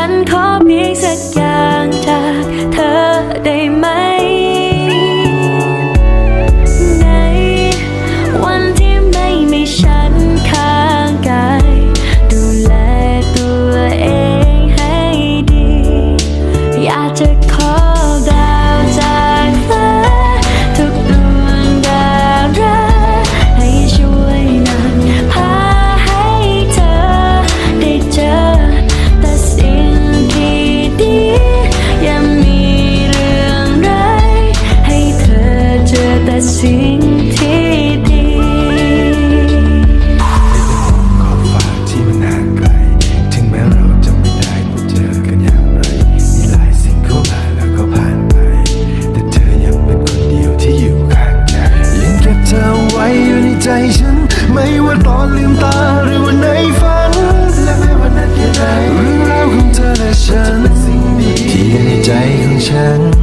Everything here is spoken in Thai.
ฉันขอเพียงสักอย่างจากเธอได้ไหมืมตาหรือว่าในฝัน และแม้วันนัดนยังไงเรื่องราวของเธอและฉันที่อยู่ในใจของฉัน